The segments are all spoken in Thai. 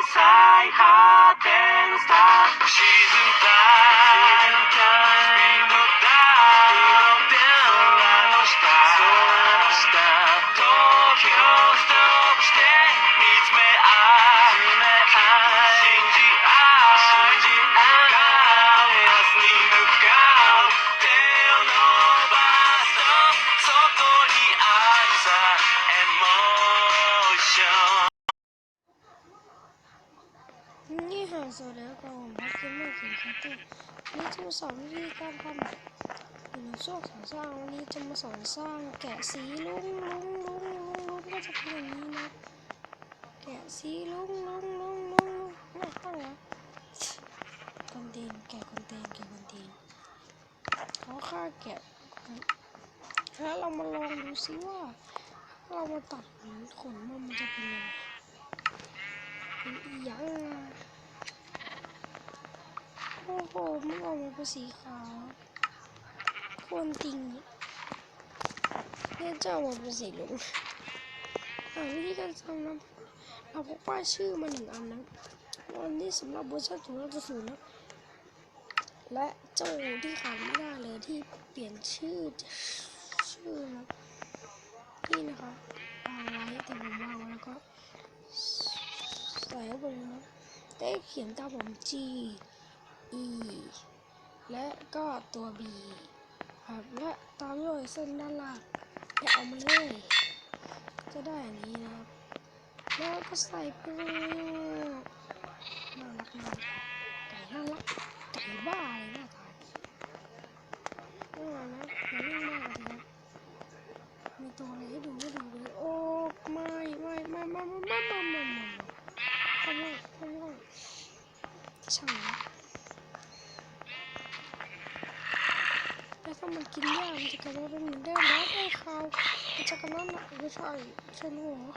最果てのスター沈んだ นี่หาสวัสดีครับผมพักเกมเมอร์เขียนคาเตอร์วันนี้จะมาสอนวิธีการทำอยู่ในช่วงสอนสร้างวันนี้จะมาสอนสร้างแกะสีลุงลุงลุงลุงลุงก็จะเป็นอย่างนี้นะ แกะสีลุงลุงลุงลุงลุงไม่ต้งนะคอนเทนแกะคอนเทนแกะคอนเทนเขาค่าแกะแล้วเรามาลองดูซิว่าเรามาตัดขนมันมันจะเป็นยังไงเป็นอีหยัง โอ้โหมันออกมาเป็นสีขาวควรจริงเนี่ยจะออกมาเป็นสีหลืองอ่าวิธีการทำนะเราพกป้ายชื่อมาหนึ่งอันนะวันนี้สำหรับเวอร์ชันของเราจะสูนย์นะและเจ้าที่ขาดไม่ได้เลยที่เปลี่ยนชื่อชื่อนะนี่นะคะวาไว้แต่ผมวางแล้วก็ใส่เข้าไปเลยนะได้เขียนตามผม G E และก็ตัว B ครับและตามด้วยเส้นด้านล่างและเอามาเลยจะได้อย่างนี้นะครับ แล้วก็ใส่ไปเลยน่ารักมากไก่น่ารักไก่บ้าเลยน้าตาน่ารักนะอย่าเล่นมากเลยมีตัวอะไรให้ดูให้ดูเลยโอ้ไม่ไม่ไม่ไม่ไม่ไม่ไม่ไม่ไม่ทำไมทำไม่ช่าง มันกินยามันจะกลายเป็นเหมือนเดิมแล้วไอ้ข้าวมันจะกระนั้นนะไม่ใช่ใช่หนูเหรอ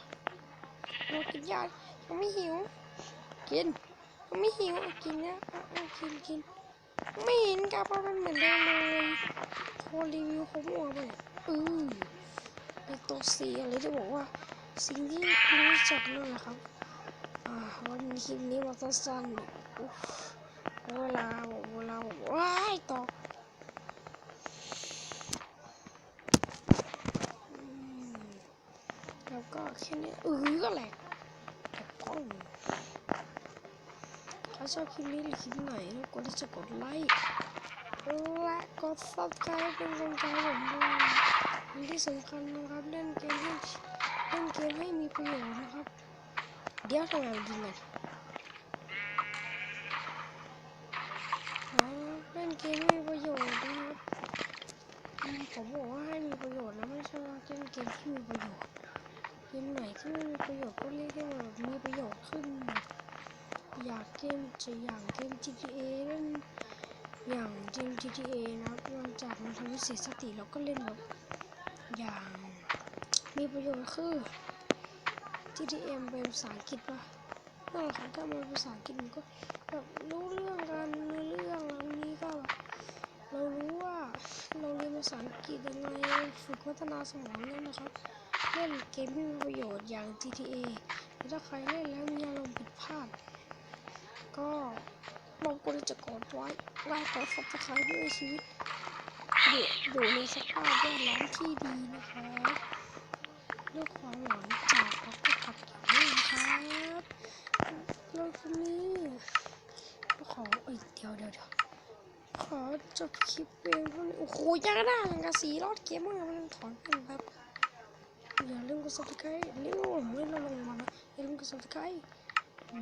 เรากินยายังไม่หิว กินยังไม่หิวกินเนี่ยอะกินกินไม่เห็นกลับมาเป็นเหมือนเดิมเลยโครีวิวเขาบอกไปเลยอือไอตัวสีอะไรที่บอกว่า สิ่งที่รู้จักนั่นแหละครับอ่าวันนี้คลิปนี้มาสั้นๆเวลาเวลาว้าอืม แค่นี้เออก็แหลกแต่ก้องถ้าชอบคลิปนี้หรือคลิปไหนกวนที่จะกดไลค์และกด subscribe เป็นกำลังใจผมด้วยที่สำคัญนะครับเล่นเกมให้เล่นเกมให้มีประโยชน์นะครับ เดี๋ยวทำไมมันยิงกันอ๋อเล่นเกมให้มีประโยชน์นะครับผมบอกว่าให้มีประโยชน์นะไม่ใช่ว่าเล่นเกมที่มีประโยชน์ เกมไหนที่ไม่มีประโยชน์ก็เรียกให้มันมีประโยชน์ขึ้น อยากเกมจะอย่างเกม GTA เล่นอย่างเกม GTA นะครับหลังจากมันทำให้เสียสติเราก็เล่นแบบอย่างมีประโยชน์คือ GTM เป็นภาษาอังกฤษป่ะนั่นแหละถ้ามันเป็นภาษาอังกฤษมันก็แบบรู้เรื่องกันเนื้เรื่องอันนี้ก็แบบเรารู้ว่าเราเรียนภาษาอังกฤษยังไงฝึกพัฒนาสมองนั่นนะครับ เล่นเกมที่มีประโยชน์อย่าง GTA แต่ถ้าใครเล่นแล้วมีอารมณ์ผิดพลาด ก็บางคนจะกดไว้ไล่กดซับสไครต์ด้วยชีวิตอยู่อยู่ในสภาพแวดล้อมที่ดีนะครับด้วยความหวังจากออกก็ขับเก่งนะครับเราจะมีขอเอ้ยเดี๋ยวเดี๋ยวเดี๋ยวขอจบคลิปเพียงเท่านี้โอ้โหยังได้ยังกะสีรอดเกมมั้งมันถอนกันครับ อย่าลืมกดซับสไครต์เร็วไม่ลงมาอย่าลืมกดซับสไครต์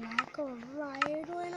แล้วก็ไลค์ด้วย